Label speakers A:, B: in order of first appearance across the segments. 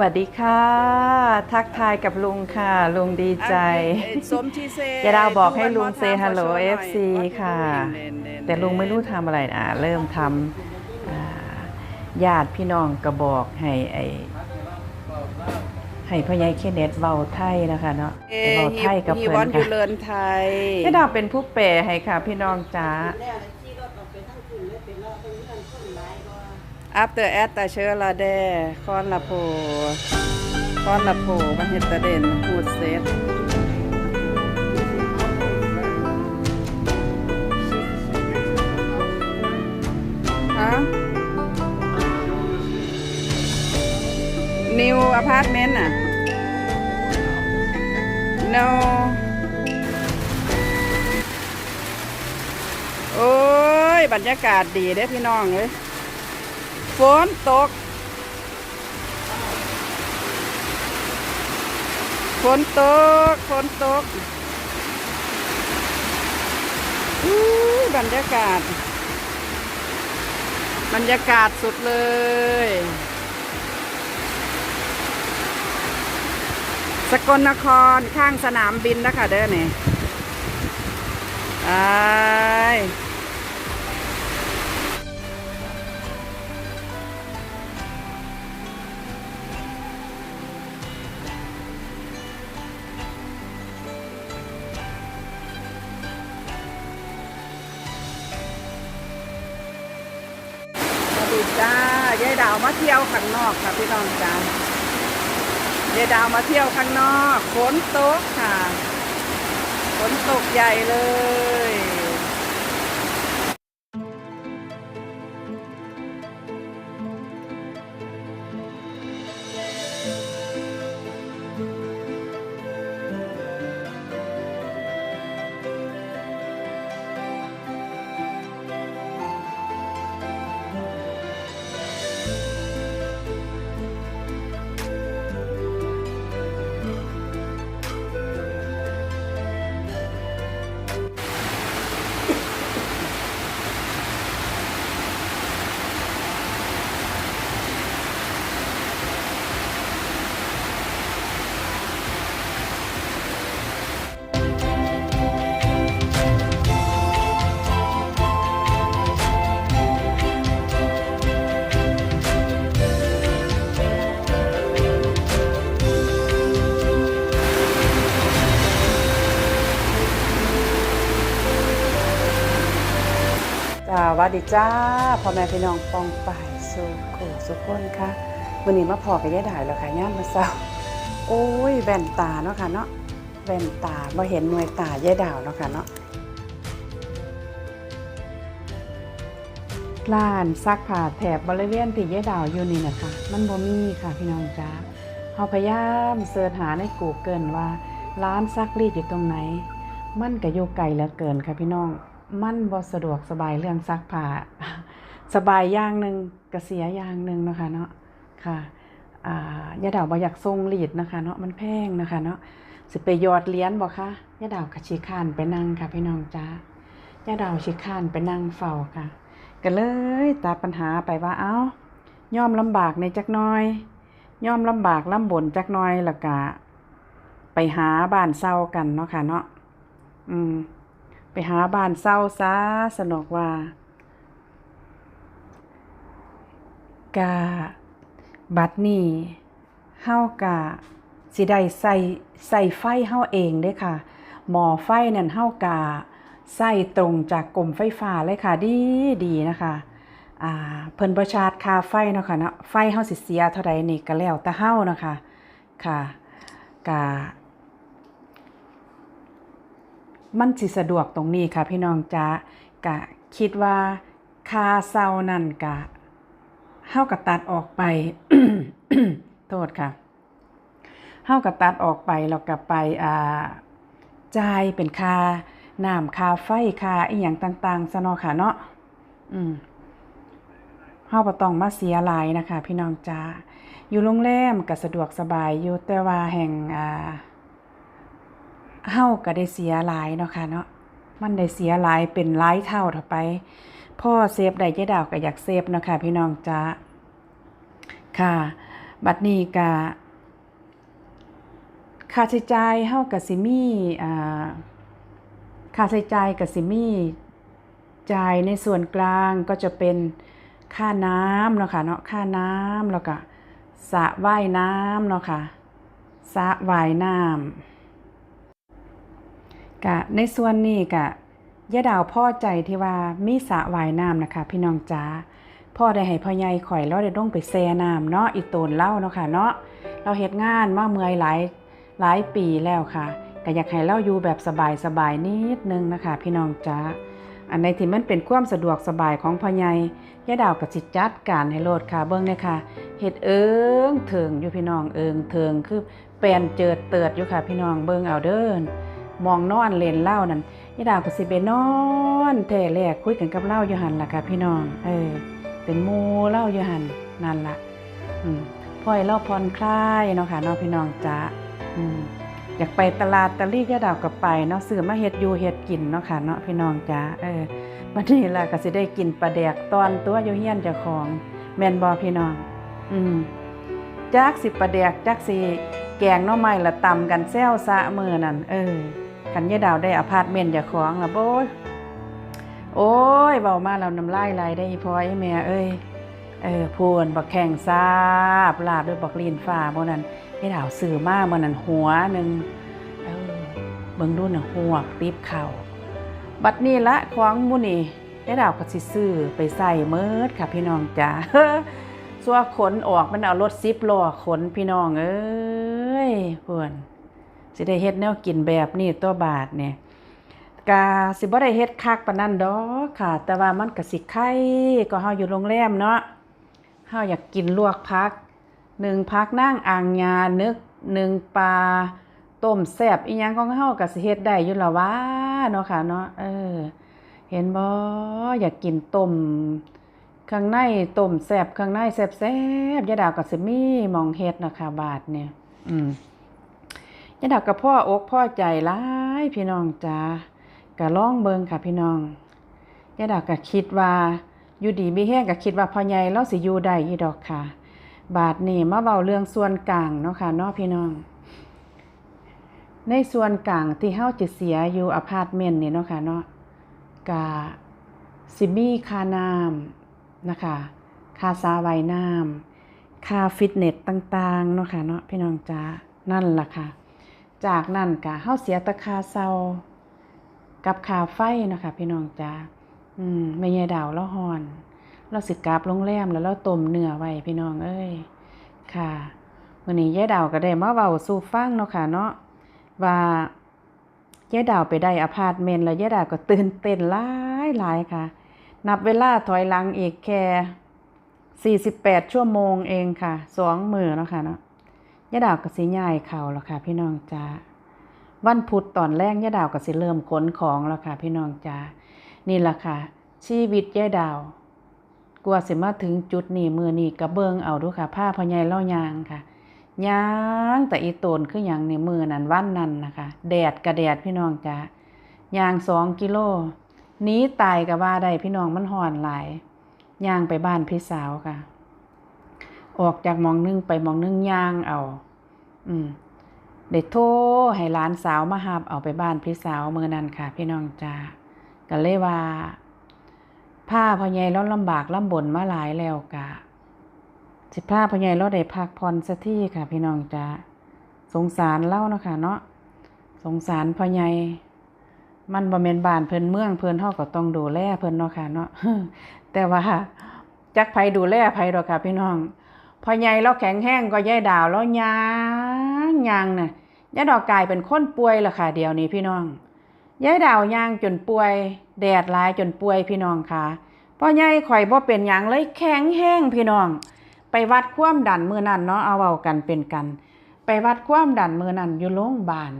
A: วัสดีค่ะ ทักทายกับลุงค่ะ ลุงดีใจ
B: สมที่เซ
A: ยายดาวบอกให้ลุง say hello FC ค่ะ แต่ลุงไม่รู้ทำอะไรอะเริ่มทำอ่าญาติพี่น้องกระบอกให้ไอให้พ่อใหญ่เคเนตเบาไทยนะคะเนาะ
B: เอ
A: เบาไทยกับ
B: ฮี
A: เพิ่
B: วอน
A: น
B: ยู
A: ค่ะ
B: เลินไทย
A: ยายดาวเป็นผู้แปลให้ค่ะ พี่น้องจ้า
B: อัปเตอร์แอตตาเชอร์ลาเดคอนลาโพคอนลาโพมันเฮดตะเด่นฮูดเซตฮะ New apartment อะ No โอ้ย บรรยากาศดีเด้พี่น้องเลย ฝนตก ฝนตก ฝนตกอู้บรรยากาศ บรรยากาศสุดเลย สกลนครข้างสนามบินนะคะเด้อนี่อายสวั จ้ายายดาวมาเที่ยวข้างนอกค่ะพี่น้องจ้ายายดาวมาเที่ยวข้างนอกฝนตกค่ะฝนตกใหญ่เลย
A: ดีจ้าพ่อแม่พี่น้องปองป่ายสุขสุขคนค่ะวันนี้มาพอกับยายดายแล้วค่ะย่ามมาเศร้าโอ้ยแว่นตาเนาะค่ะเนาะแว่นตามาเห็นหน่วยตายายดาวเนาะค่ะเนาะร้านซักผ้าแถบบริเวณที่ยายดาวอยู่นี่นะคะ มันบ่มีค่ะพี่น้องจ้าเฮาพยายามเสิร์ชหาใน Google ว่า ร้านซักรีดอยู่ตรงไหน มันก็อยู่ไกลเหลือเกินค่ะพี่น้อง มันบ่สะดวกสบายเรื่องซักผ้าสบายอย่างหนึ่งกระเสียอย่างหนึ่งนะคะเนาะค่ะอ่ายาดาวบ่อยากทรงรีดนะคะเนาะมันแพงนะคะเนาะสิไปหยอดเหรียญบ่คะยาดาวกะชีข้านไปนั่งค่ะพี่น้องจ้ายาดาวชีข้านไปนั่งเฝ้าค่ะก็เลยตัดปัญหาไปว่าเอ้ายอมลำบากในจักน้อยยอมลำบากลำบนจักน้อยแล้วก็ไปหาบ้านเศร้ากันเนาะค่ะเนาะอืม ไปหาบ้านเศร้าซะสนอกว่ากะบัดนี้เฮากะสิได้ใส่ใส่ไฟเฮาเองเด้ค่ะ หมอไฟนั่นเฮากะใส่ตรงจากกรมไฟฟ้าเลยค่ะ ดีดีนะคะอ่าเพิ่นประชาร์จค่าไฟเนาะค่ะเนาะไฟเฮาสิเสียเท่าใดนี่ก็แล้วแต่เฮานะคะค่ะกะ มันสิสะดวกตรงนี้ค่ะ พี่น้องจ๊ะกะคิดว่าคาเซานั่นกะเฮาก็ตัดออกไป โทษค่ะเฮาก็ตัดออกไปแล้วก็ไปอ่าจ่ายเป็นค่าน้ำค่าไฟค่าอีหยังต่างๆซะเนาะค่ะเนาะอืมเฮาบ่ต้องมาเสียหลายนะคะ พี่น้องจ๊ะอยู่โรงแรมก็สะดวกสบายอยู่แต่ว่าแห่งอ่า เฮาก็ได้เสียหลายเนาะค่ะเนาะมันได้เสียหลายเป็นหลายเท่าเท่าไป พ่อเซฟได้ยายดาวก็อยากเซฟเนาะค่ะพี่น้องจ้าค่ะ บัดนี้ก็ค่าใช้จ่ายเฮาก็สิมีอ่าค่าใช้จ่ายก็สิมี่จ่ายในส่วนกลางก็จะเป็นค่าน้ำเนาะค่ะเนาะค่าน้ำแล้วก็สระว่ายน้ำเนาะค่ะสระว่ายน้ำ ก็ในส่วนนี้ก็ยะดาวพ่อใจที่ว่ามีสระว่ายน้ำนะคะ พี่น้องจ๋าพ่อได้ให้พ่อใหญ่ข่อยเราได้ต้องไปแซ่น้ำเนาะอีโตนเล่าเนาะค่ะเนาะเราเฮ็ดงานมาเมื่อยหลายหลายปีแล้วค่ะก็อยากให้เราอยู่แบบสบายสบายๆนิดนึงนะคะ พี่น้องจ้าอันใดที่มันเป็นความสะดวกสบายของพ่อใหญ่ย่าดาวกับสิจัดการให้โลดค่ะ เบิ่งเนี่ยค่ะเฮ็ดเอิงเถิงอยู่พี่น้องเอิงเถิงคือแปลนเจิดเติดอยู่ค่ะ พี่น้องเบิ่งเอาเด้อ มองนอนเล่นเล่านั่นย่ดาวก็สิไปนอนแท้แรกคุยกันกับเล่าอยู่หันล่ะค่ะพี่น้อง เออ เป็นมูเล่าอยู่หันนั่นละอืมพ่อยเล่าผ่อนคลายเนาะค่ะเนาะพี่น้องจ้าอืมอยากไปตลาดตะลี่ยะดาวกับไปเนาะซื้อมาเฮ็ดอยู่เฮ็ดกินเนาะค่ะเนาะพี่น้องจ้าเออบัดนี้ล่ะก็สิได้กินปลาแดกตอนตัวอยู่เฮียนเจ้าของ แมนบ่พี่น้อง อืมจักสิปลาแดกจักสิแกงน่อไม้ละตำกันแซวซะมือนั่นเออ คันยะดาวได้อพาร์ตเมนต์เจ้าของละโบยโอ้ยเบามาแล้วน้ำลายไหลได้พอีพอยแม่เอ้ยเออพูนบักแข่งซาบลาบด้วยบักลีนฟ้าบ่นั้นให้ดาวซื้อมาบ่นั้นหัวหนึ่งเออเบิ่งดูน่ะหัวติบเข่าบัดนี้ละของมู่นี่ให้ดาวก็สิซื้อไปใส่เมิดค่ะพี่น้องจ้าสัวขนออกมันเอารถ10ล้อขนพี่น้องเอ้ยเพิ่น สิได้เฮ็ดแนวกินแบบนี้ตัวบาทเนี่ยกาสิบ่ได้เฮ็ดคักปานนั้นดอกค่ะ แต่ว่ามันก็สิไข่ก็เฮาอยู่โรงแรมเนาะเฮาอยากกินลวกผักหนึ่งผักนางอ่างยานึกหนึ่งปลาต้มแซ่บอีหยังของเฮาก็สิเฮ็ดได้อยู่ละวะเนาะค่ะเนาะเออ เห็นบ่อยากกินต้มข้างในต้มแซ่บข้างในแซ่บๆยาดาวก็สิมีมองเฮ็ดเนาะค่ะบาทเนี่ย อืม ยายดาวก็พ่ออกพ่อใจหลายพี่น้องจ้าก็ลองเบิงค่ะพี่น้องยายดาวก็คิดว่าอยู่ดีมีแห้งก็คิดว่าพ่อใหญ่เราสิอยู่ได้อีดอกค่ะ บาทนี้มาเว้าเรื่องส่วนกลางเนาะค่ะเนาะพี่น้อง ในส่วนกลางที่เฮาจะเสียอยู่อพาร์ตเมนต์นี่เนาะค่ะเนาะก็สิมีคาน้ำนะคะคาสาไว่ายน้ำคาฟิตเนสต่างๆเนาะค่ะเนาะพี่น้องจ้านั่นล่ะค่ะ จากนั้นก็เฮาเสียตะคาเซากับคาไฟนะคะพี่น้องจ้าอืมแม่ยายดาวแล้วฮอน เราสิกลับโรงแรมแล้วเราต้มเนื้อไว้พี่น้องเอ้ย ค่ะวันนี้ยายดาวก็ได้มาเว้าสู่ฟังเนาะค่ะเนาะว่ายายดาวไปได้อพาร์ตเมนต์แล้วยายดาวก็ตื่นเต้นหลายหลายค่ะ นับเวลาถอยหลังอีกแค่48 ชั่วโมงเองค่ะสองมือเนาะค่ะเนาะ ยายดาวก็สิย้ายเข้าแล้วค่ะ พี่น้องจ้าวันพุธตอนแรกยาดาวก็สิเริ่มขนของแล้วค่ะ พี่น้องจ้านี่แหละค่ะ ชีวิตย่าดาวกลัวสิมาถึงจุดนี้มือนี้กระเบิงเอาดูค่ะผ้าพ่อใหญ่เล่ายางค่ะยางแต่อีโตนคืออย่างในมือนั้นวันนั้นนะคะ แดดกระแดดพี่น้องจ้ายางสองกิโลนี้ตายก็ว่าได้พี่น้องมันห่อนหลายยางไปบ้านพี่สาวค่ะ ออกจากมองหนึงไปมองหนึงยางเอา อืมได้โทรให้หลานสาวมาหับเอาไปบ้านพี่สาวเมื่อนั้นค่ะ พี่น้องจ้าก็เลยว่าผ้าพ่อใหญ่เราลำบากลำบนมาหลายแล้วกะสิผ้าพ่อใหญ่เราได้พักผ่อนสักที่ค่ะ พี่น้องจ้าสงสารเล่าเนาะค่ะเนาะสงสารพ่อใหญ่มันบ่แม่นบ้านเพิ่นเมืองเพิ่นเฮาก็ต้องดูแลเพิ่นเนาะค่ะเนาะแต่ว่าจักไผดูแลไผดอกค่ะ พี่น้อง พอใหญ่เราแข็งแห้งก็ยายดาวแล้วยางยางน่ะยายดาวกายเป็นคนป่วยละค่ะเดี๋ยวนี้พี่น้องยายดาวยางจนป่วย แดดหลายจนป่วยพี่น้องค่ะพอใหญ่ข่อยบ่เป็นหยังเลยแข็งแห้งพี่น้อง ไปวัดความดันมือนั่นเนาะเอาเว้ากันเป็นกัน ไปวัดความดันมือนั่นอยู่โรงพยาบาล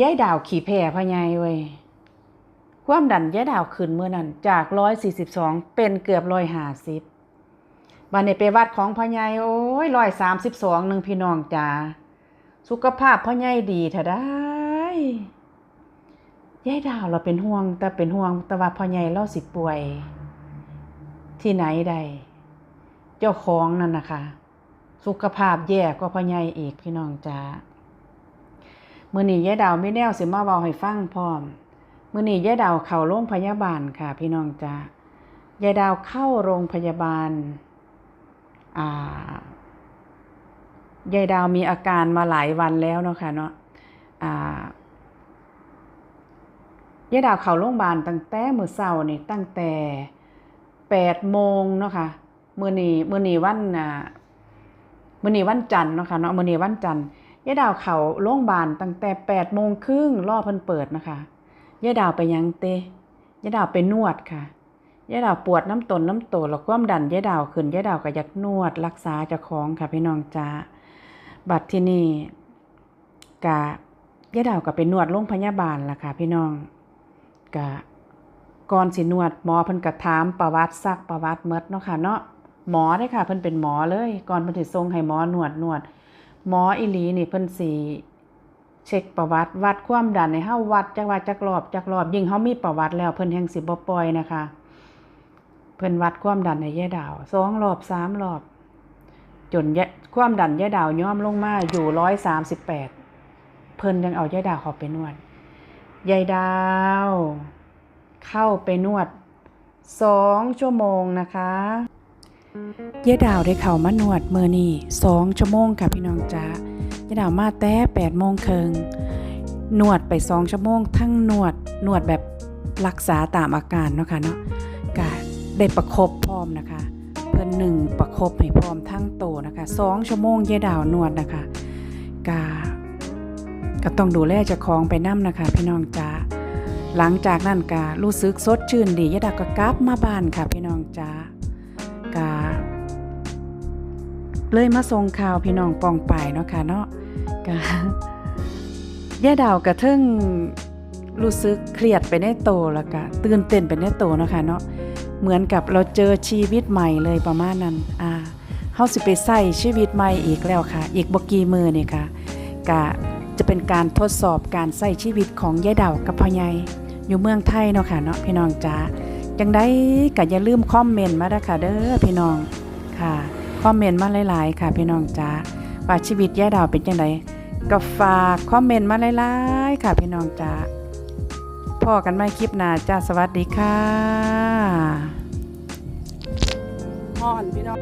A: ยายดาวขี่แพ้พ่อใหญ่เว้ยความดันยายดาวขึ้นมือนั่นจาก142เป็นเกือบ150 วันนี้ไปวัดของพ่อใหญ่โอ้ยร้อยสามสิบสองหนึ่งพี่น้องจ้าสุขภาพพ่อใหญ่ดีเถอะได้ยายดาวเราเป็นห่วง แต่เป็นห่วงแต่ว่าพ่อใหญ่เราสิป่วย ที่ไหนใด เจ้าของนั่นนะคะ สุขภาพแย่กว่าพ่อใหญ่อีกพี่น้องจ้าเมื้อนี้ยายดาวไมีแน่วสิมาเว้าให้ฟังพร้อมมื้อนี้ยายดาวเข้าโรงพยาบาลค่ะ พี่น้องจ้ายายดาวเข้าโรงพยาบาล ยายดาวมีอาการมาหลายวันแล้วเนาะค่ะเนาะยายดาวเข้าโรงพยาบาลตั้งแต่มื้อเช้านี่ตั้งแต่8โมงเนาะค่ะมื้อนี้มื้อนี้วันอ่ามื้อนี้วันจันทร์เนาะค่ะเนาะมื้อนี้วันจันทร์ยายดาวเข้าโรงพยาบาลตั้งแต่8โมงครึ่งรอเพิ่นเปิดนะคะยายดาวไปยังเตยายดาวไปนวดค่ะ ยายดาวปวดน้ำตนน้ำโตแล้วความดันยายดาวขึ้นยายดาวก็อยากนวดรักษาเจ้าของค่ะพี่น้องจ้าบัดที่นี่กะยายดาวก็ไปนวดโรงพยาบาลล่ะค่ะ พี่น้องกะก่อนสินวดหมอเพิ่นก็ถามประวัติซักประวัติเมดเนาะค่ะเนาะหมอเด้ค่ะเพิ่นเป็นหมอเลยก่อนเพิ่นสิส่งให้หมอนวดนวด หมออีหลีนี่เพิ่นสิเช็คประวัติวัดความดันให้เฮาวัดจักว่าจักรอบจักรอบยิ่งเฮามีประวัติแล้วเพิ่นแฮงสิบ่ปล่อยนะคะ เพิ่นวัดความดันให้ยายดาวสองรอบสามรอบ จนยความดันยายดาวย่อมลงมาอยู่ร้อยสามสิบแปดเพิ่นยังเอายายดาวเข้าไปนวดยายดาว เข้าไปนวดสองชั่วโมงนะคะยายดาวได้เข้ามานวดเมื่อนี่สองชั่วโมงค่ะพี่น้องจ้ายายดาวมาแต่แปดโมงเครึ่งนวดไปสองชั่วโมง ทั้งนวดนวดแบบรักษาตามอาการเนาะค่ะเนาะ ได้ประคบพร้อมนะคะ เพิ่นหนึ่งประคบให้พร้อมทั้งโตนะคะสองชั่วโมงเยดาวนวดนะคะกะก็ต้องดูแลเจ้าของไปนํนะคะ พี่น้องจ้าหลังจากนั้นกะรู้สึกสดชื่นดียดาวก็กลับมาบ้านค่ะ พี่น้องจ้ากะเลยมาส่งข่าวพี่น้องปองไปเนาะค่ะเนาะกะยาดาวกระทึ่งรู้สึกเครียดไปในโตแล้วก็ตื่นเต้นไปในโตเนาะคะเนาะ เหมือนกับเราเจอชีวิตใหม่เลยประมาณนั้นอ่าเฮาสิไปใส่ชีวิตใหม่อีกแล้วค่ะ อีกบกีมือนี่ค่ะก็จะเป็นการทดสอบการใส่ชีวิตของยายดาวกับพ่อใหญ่อยู่เมืองไทยเนาะค่ะเนาะพี่น้องจ๋าจังไดก็อย่าลืมคอมเมนต์มาด้ค่ะเด้อพี่น้องค่ะคอมเมนต์มาหลายๆ ค่ะพี่น้องจ๋าว่าชีวิตยายดาวเป็นจังไดก็ฝากคอมเมนต์มาหลายๆ ค่ะพี่น้องจ๋า พ่อกันไม่คลิปหน้าจ้าสวัสดีค่ะ
B: ห่อนพี่น้อง